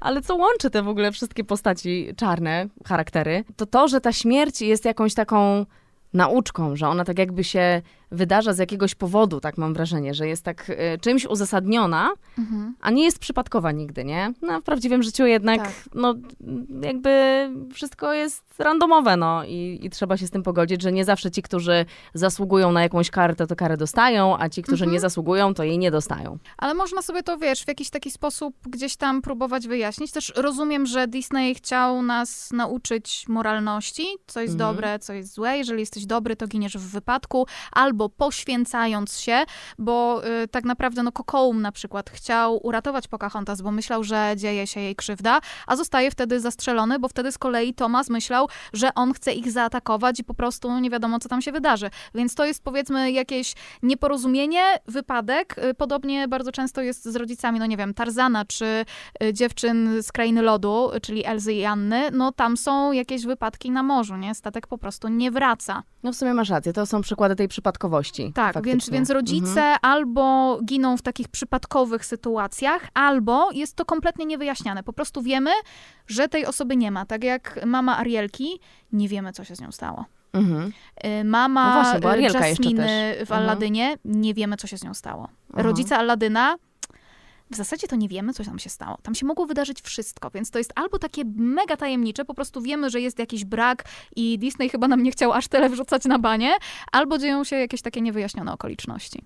Ale co łączy te w ogóle wszystkie postaci czarne, charaktery, to to, że ta śmierć jest jakąś taką nauczką, że ona tak jakby się wydarza z jakiegoś powodu, tak mam wrażenie, że jest tak e, czymś uzasadniona, Mhm. a nie jest przypadkowa nigdy, nie? No, w prawdziwym życiu jednak, Tak. no, jakby wszystko jest randomowe, no i, i trzeba się z tym pogodzić, że nie zawsze ci, którzy zasługują na jakąś karę, to tę karę dostają, a ci, którzy Mhm. nie zasługują, to jej nie dostają. Ale można sobie to, wiesz, w jakiś taki sposób gdzieś tam próbować wyjaśnić. Też rozumiem, że Disney chciał nas nauczyć moralności, co jest Mhm. dobre, co jest złe. Jeżeli jesteś dobry, to giniesz w wypadku, albo poświęcając się, bo y, tak naprawdę, no Kokołum na przykład chciał uratować Pocahontas, bo myślał, że dzieje się jej krzywda, a zostaje wtedy zastrzelony, bo wtedy z kolei Thomas myślał, że on chce ich zaatakować i po prostu nie wiadomo, co tam się wydarzy. Więc to jest powiedzmy jakieś nieporozumienie, wypadek. Y, Podobnie bardzo często jest z rodzicami, no nie wiem, Tarzana czy y, dziewczyn z Krainy Lodu, czyli Elzy i Anny. No tam są jakieś wypadki na morzu, nie? Statek po prostu nie wraca. No w sumie masz rację, to są przykłady tej przypadkowości. Tak, więc, faktycznie. więc rodzice Mhm. albo giną w takich przypadkowych sytuacjach, albo jest to kompletnie niewyjaśniane. Po prostu wiemy, że tej osoby nie ma. Tak jak mama Arielki, nie wiemy, co się z nią stało. Mhm. Y, Mama No właśnie, y, Jasminy w Mhm. Aladynie, nie wiemy, co się z nią stało. Mhm. Rodzice Aladyna, w zasadzie to nie wiemy, co tam się stało. Tam się mogło wydarzyć wszystko, więc to jest albo takie mega tajemnicze, po prostu wiemy, że jest jakiś brak i Disney chyba nam nie chciał aż tyle wrzucać na banie, albo dzieją się jakieś takie niewyjaśnione okoliczności.